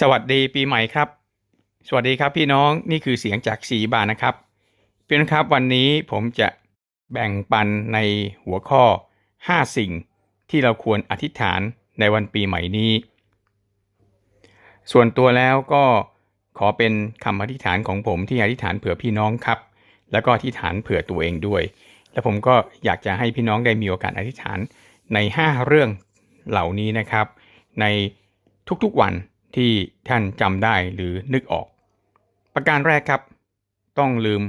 สวัสดีปีใหม่ครับ สวัสดีครับพี่น้องนี่คือเสียงจากสีบานนะครับพี่น้องครับวันนี้ผมจะแบ่งปันในหัวข้อ 5 สิ่งที่เราควรอธิษฐานในวันปีใหม่นี้ ส่วนตัวแล้วก็ขอเป็นคำอธิษฐานของผมที่อธิษฐานเผื่อพี่น้องครับ แล้วก็อธิษฐานเผื่อตัวเองด้วย และผมก็อยากจะให้พี่น้องได้มีโอกาสอธิษฐานใน 5 เรื่องเหล่านี้นะครับ ในทุกๆวัน ที่ท่านจำได้หรือนึกออก ประการแรกครับ ต้องลืม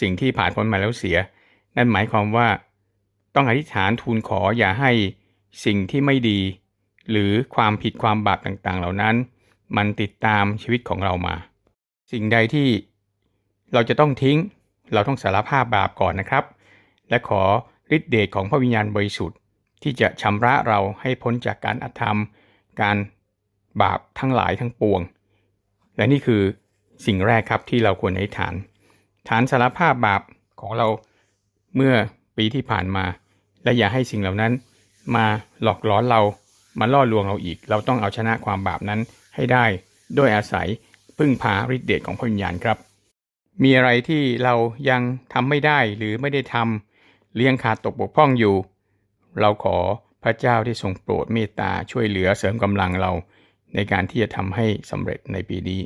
สิ่งที่ผ่านพ้นมาแล้วเสีย นั่นหมายความว่าต้องอธิษฐานทูลขออย่าให้สิ่งที่ไม่ดี หรือความผิดความบาปต่างๆ เหล่านั้น มันติดตามชีวิตของเรามา สิ่งใดที่เราจะต้องทิ้ง เราต้องสารภาพบาปก่อนนะครับ และขอฤทธิเดชของพระวิญญาณบริสุทธิ์ที่จะชำระเราให้พ้นจากการอธรรม การ บาปทั้งหลายทั้งปวง และนี่คือสิ่งแรกครับที่เราควรอธิษฐาน ฐานสารภาพบาปของเราเมื่อปีที่ผ่านมา และอย่าให้สิ่งเหล่านั้น มาหลอกหลอนเรามาล่อลวงเราอีก เราต้องเอาชนะความบาปนั้นให้ได้ด้วยอาศัยพึ่งพาฤทธิเดชของพระวิญญาณครับ มีอะไรที่เรายังทำไม่ได้หรือไม่ได้ทำเลี้ยงขาดตกบกพร่องอยู่ เราขอพระเจ้าที่ทรงโปรดเมตตาช่วยเหลือเสริมกำลังเรา ในการที่จะทำให้สำเร็จในปีนี้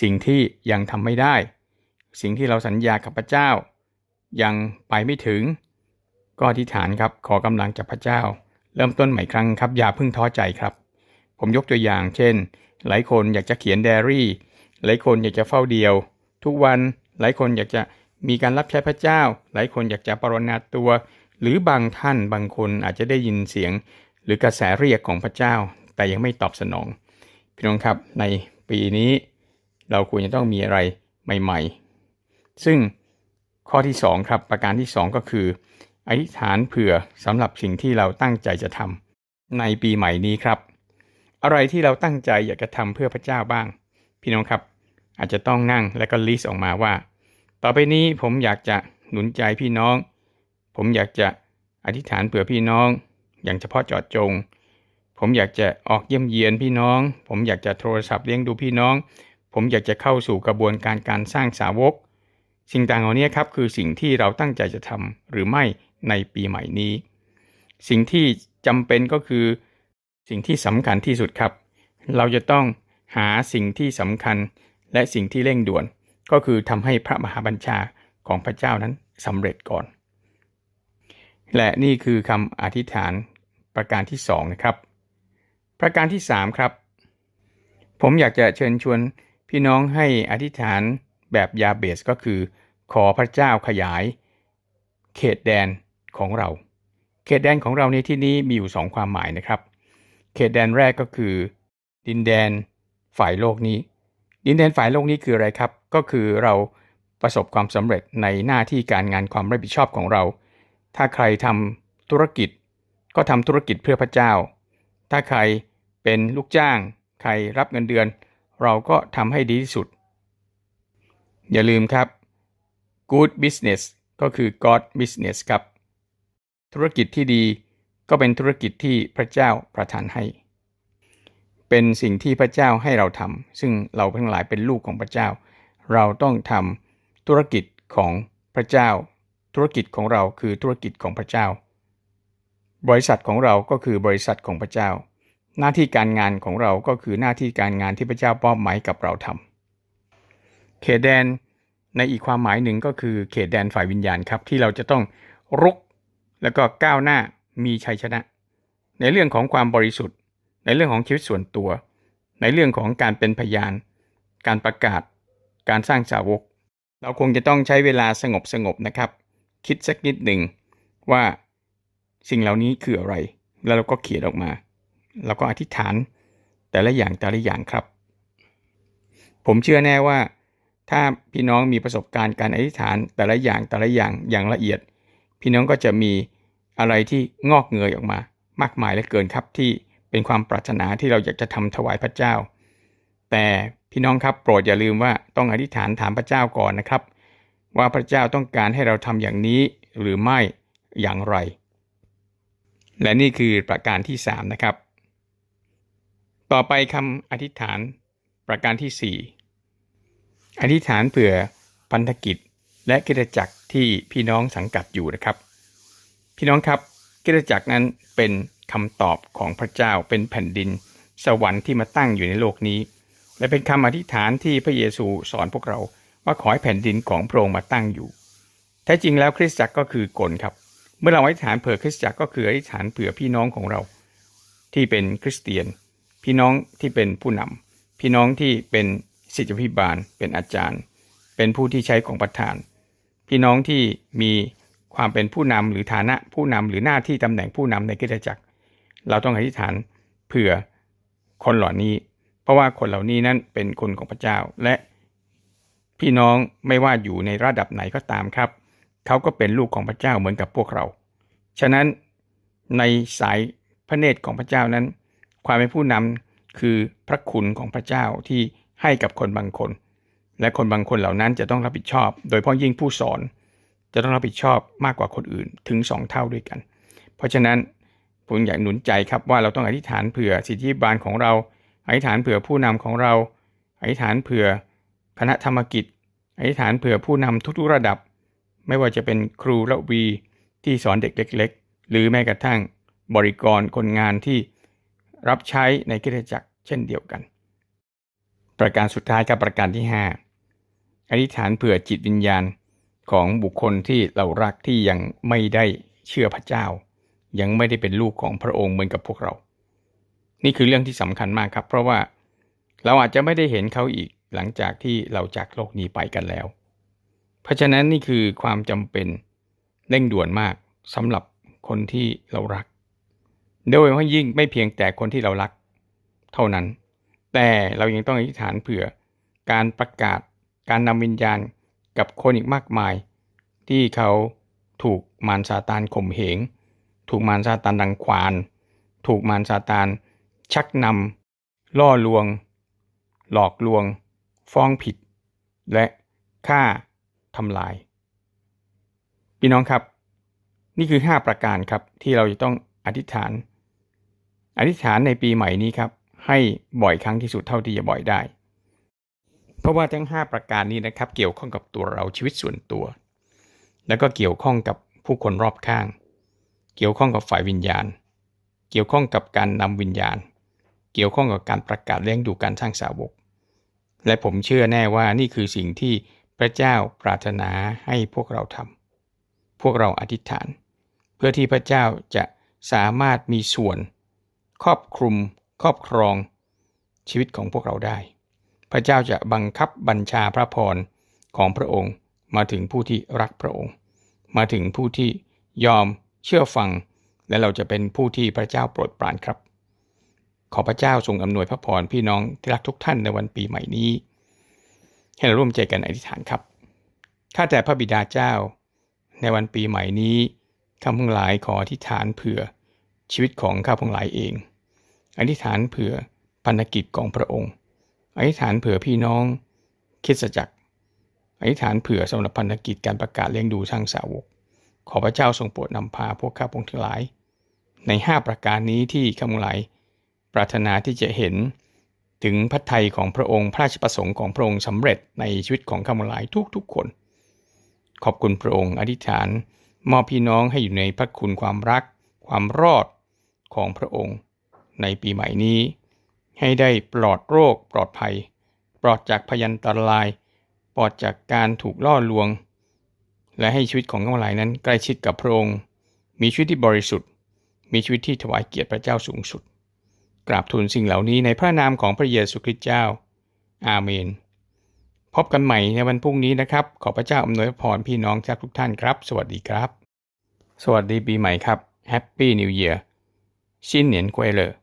สิ่งที่ยังทำไม่ได้ สิ่งที่เราสัญญากับพระเจ้า ยังไปไม่ถึง ก็อธิษฐานครับขอกำลังจากพระเจ้า เริ่มต้นใหม่ครั้งครับอย่าเพิ่งท้อใจครับ ผมยกตัวอย่าง เช่น หลายคนอยากจะเขียนไดอารี่ หลายคนอยากจะเฝ้าเดียว ทุกวันหลายคนอยากจะมีการรับใช้พระเจ้า หลายคนอยากจะปรนนาตัว หรือบางท่านบางคนอาจจะได้ยินเสียง หรือกระแสเรียกของพระเจ้า แต่ยังไม่ตอบสนอง พี่น้องครับในปีนี้เราควรจะต้องมีอะไรใหม่ ๆ ซึ่งข้อที่ 2 ครับ ประการที่ 2 ก็คืออธิษฐานเผื่อสำหรับสิ่งที่เราตั้งใจจะทำในปีใหม่นี้ครับ อะไรที่เราตั้งใจอยากจะทำเพื่อพระเจ้าบ้าง พี่น้องครับ อาจจะต้องนั่งแล้วก็ลิสต์ออกมาว่า ต่อไปนี้ผมอยากจะหนุนใจพี่น้อง ผมอยากจะอธิษฐานเผื่อพี่น้อง อย่างเฉพาะเจาะจง ผมอยากจะออกเยี่ยมเยียนพี่น้อง ผมอยากจะโทรศัพท์เลี้ยงดูพี่น้อง ผมอยากจะเข้าสู่กระบวนการการสร้างสาวก สิ่งต่างเหล่านี้ครับคือสิ่งที่เราตั้งใจจะทำหรือไม่ในปีใหม่นี้ สิ่งที่จำเป็นก็คือ สิ่งที่สำคัญที่สุดครับ เราจะต้องหาสิ่งที่สำคัญและสิ่งที่เร่งด่วน ก็คือทำให้พระมหาบัญชาของพระเจ้านั้นสำเร็จก่อน และนี่คือคำอธิษฐานประการที่สองนะครับ ประการที่สามครับ ผมอยากจะเชิญชวนพี่น้องให้อธิษฐานแบบยาเบสก็คือ ขอพระเจ้าขยาย เขตแดนของเรา เขตแดนของเราในที่นี้มีอยู่สองความหมายนะครับ เขตแดนแรกก็คือ ดินแดนฝ่ายโลกนี้ ดินแดนฝ่ายโลกนี้คืออะไรครับ ก็คือเราประสบความสำเร็จในหน้าที่การงานความรับผิดชอบของเรา ถ้าใครทำธุรกิจ ก็ทำธุรกิจเพื่อพระเจ้า ถ้าใคร เป็นลูกจ้าง ใครรับเงินเดือน เราก็ทำให้ดีที่สุด อย่าลืมครับ good business ก็คือ God business ครับ ธุรกิจที่ดีก็เป็นธุรกิจที่พระเจ้าประทานให้ เป็นสิ่งที่พระเจ้าให้เราทำซึ่งเราทั้งหลายเป็นลูกของพระเจ้า เราต้องทำธุรกิจของพระเจ้า ธุรกิจของเราคือธุรกิจของพระเจ้า บริษัทของเราก็คือบริษัทของพระเจ้า หน้าที่การงานของเราก็คือหน้าที่การงานที่พระเจ้ามอบหมายกับเราทำเขตแดนในอีกความหมายหนึ่งก็คือเขตแดนฝ่ายวิญญาณครับ ที่เราจะต้องรุกแล้วก็ก้าวหน้ามีชัยชนะ ในเรื่องของความบริสุทธิ์ ในเรื่องของชีวิตส่วนตัว ในเรื่องของการเป็นพยาน การประกาศ การสร้างสาวก เราคงจะต้องใช้เวลาสงบสงบนะครับ คิดสักนิดหนึ่งว่าสิ่งเหล่านี้คืออะไร แล้วเราก็เขียนออกมา แล้วก็อธิษฐานแต่ละอย่างแต่ละอย่างครับ ผมเชื่อแน่ว่า ถ้าพี่น้องมีประสบการณ์การอธิษฐานแต่ละอย่างแต่ละอย่างอย่างละเอียด พี่น้องก็จะมีอะไรที่งอกเงยออกมา มากมายเหลือเกินครับที่เป็นความปรารถนาที่เราอยากจะทำถวายพระเจ้า แต่พี่น้องครับโปรดอย่าลืมว่าต้องอธิษฐานถามพระเจ้าก่อนนะครับ ว่าพระเจ้าต้องการให้เราทำอย่างนี้หรือไม่อย่างไร และนี่คือประการที่ 3 นะครับ ต่อไปคำอธิษฐานประการที่ 4 อธิษฐานเผื่อพันธกิจและกิจจักรที่พี่น้องสังกัดอยู่นะครับ พี่น้องครับกิจจักรนั้นเป็นคำตอบของพระเจ้าเป็นแผ่นดิน สวรรค์ที่มาตั้งอยู่ในโลกนี้ และเป็นคำอธิษฐานที่พระเยซูสอนพวกเราว่าขอให้แผ่นดินของพระองค์มาตั้งอยู่แท้จริงแล้วคริสตจักรก็คือกลครับ เมื่อเราอธิษฐานเผื่อคริสตจักรก็คืออธิษฐานเผื่อพี่น้องของเรา ที่เป็นคริสเตียน พี่น้องที่เป็นผู้นำพี่น้องที่เป็นศิษยพิบาล เป็นอาจารย์ เป็นผู้ที่ใช้ของประธาน พี่น้องที่มีความเป็นผู้นำหรือฐานะผู้นำหรือหน้าที่ตำแหน่งผู้นำในคริสตจักร เราต้องอธิษฐานเผื่อคนเหล่านี้ เพราะว่าคนเหล่านี้นั้นเป็นคนของพระเจ้าและพี่น้องไม่ว่าอยู่ในระดับไหนก็ตามครับ เขาก็เป็นลูกของพระเจ้าเหมือนกับพวกเรา ฉะนั้นในสายพระเนตรของพระเจ้านั้น ความเป็นผู้นำคือพระคุณของพระเจ้าที่ให้กับคนบางคน และคนบางคนเหล่านั้นจะต้องรับผิดชอบ โดยเฉพาะยิ่งผู้สอน จะต้องรับผิดชอบมากกว่าคนอื่นถึง 2 เท่าด้วยกัน เพราะฉะนั้นผมอยากหนุนใจครับว่าเราต้องอธิษฐานเผื่อสิทธิบาลของเราอธิษฐานเผื่อผู้นำของเราอธิษฐานเผื่อคณะธรรมกิจอธิษฐานเผื่อผู้นำทุกๆระดับ ไม่ว่าจะเป็นครูระวีที่สอนเด็กเล็ก ๆ หรือแม้กระทั่งบริกรคนงานที่ รับใช้ในกิจจักรเช่นเดียวกัน ประการสุดท้ายกับประการที่ 5 อธิษฐานเผื่อจิตวิญญาณของบุคคลที่เรารักที่ยังไม่ได้เชื่อพระเจ้า ยังไม่ได้เป็นลูกของพระองค์เหมือนกับพวกเรา นี่คือเรื่องที่สำคัญมากครับ เพราะว่าเราอาจจะไม่ได้เห็นเขาอีกหลังจากที่เราจากโลกนี้ไปกันแล้ว เพราะฉะนั้นนี่คือความจำเป็นเร่งด่วนมากสำหรับคนที่เรารัก โดยเฉพายิ่งไม่เพียงแต่คนที่เรารักเท่านั้น แต่เรายังต้องอธิษฐานเผื่อการประกาศการนำวิญญาณกับคนอีกมากมาย ที่เขาถูกมารซาตานข่มเหง ถูกมารซาตานดังควาน ถูกมารซาตานชักนำล่อลวง หลอกลวง ฟ้องผิด และฆ่าทำลาย พี่น้องครับ นี่คือ 5 ประการครับที่เราจะต้องอธิษฐาน อธิษฐานในปีใหม่นี้ครับให้บ่อยครั้งที่สุดเท่าที่จะบ่อยได้ เพราะว่าทั้ง 5 ประการนี้นะครับ เกี่ยวข้องกับตัวเราชีวิตส่วนตัว แล้วก็เกี่ยวข้องกับผู้คนรอบข้าง เกี่ยวข้องกับฝ่ายวิญญาณ เกี่ยวข้องกับการนำวิญญาณ เกี่ยวข้องกับการประกาศเลี้ยงดูการสร้างสาวก และผมเชื่อแน่ว่านี่คือสิ่งที่พระเจ้าปรารถนาให้พวกเราทำพวกเราอธิษฐาน เพื่อที่พระเจ้าจะสามารถมีส่วน ครอบคลุม ครอบครอง ชีวิตของพวกเราได้ พระเจ้าจะบังคับบัญชาพระพรของพระองค์ มาถึงผู้ที่รักพระองค์ มาถึงผู้ที่ยอมเชื่อฟัง และเราจะเป็นผู้ที่พระเจ้าโปรดปรานครับ ขอพระเจ้าทรงอำนวยพระพรพี่น้องที่รักทุกท่านในวันปีใหม่นี้ ให้เราร่วมใจกันอธิษฐานครับข้าแต่พระบิดาเจ้า ในวันปีใหม่นี้ข้าพงหลายขออธิษฐานเผื่อ ชีวิตของข้าพงหลายเอง อธิษฐานเผื่อพันธกิจของพระองค์ อธิษฐานเผื่อพี่น้องคริดจักรอธิษฐานเผื่อสำหรับพันธกิจการประกาศเลี้ยงดูช่างสาวก ขอพระเจ้าทรงโปรดนำพาพวกข้าพงทั้งหลาย ใน 5 ประการนี้ที่ข้าพงหลาย ปรารถนาที่จะเห็นถึงพระทัยของพระองค์พระราชประสงค์ของพระองค์สำเร็จในชีวิตของข้าพงหลายทุกๆคน ขอบคุณพระองค์อธิษฐาน มอบพี่น้องให้อยู่ในพระคุณความรัก ความรอด ของพระองค์ ในปีใหม่นี้ ให้ได้ปลอดโรคปลอดภัย ปลอดจากพยันตราย ปลอดจากการถูกล่อลวง และให้ชีวิตของข้าพเจ้านั้นใกล้ชิดกับพระองค์ มีชีวิตที่บริสุทธิ์ มีชีวิตที่ถวายเกียรติพระเจ้าสูงสุด กราบทูลสิ่งเหล่านี้ในพระนามของพระเยซูคริสต์เจ้า อาเมน พบกันใหม่ในวันพรุ่งนี้นะครับ ขอพระเจ้าอำนวยพรพี่น้องทุกท่านครับ สวัสดีครับ สวัสดีปีใหม่ครับ Happy New Year 新年快乐。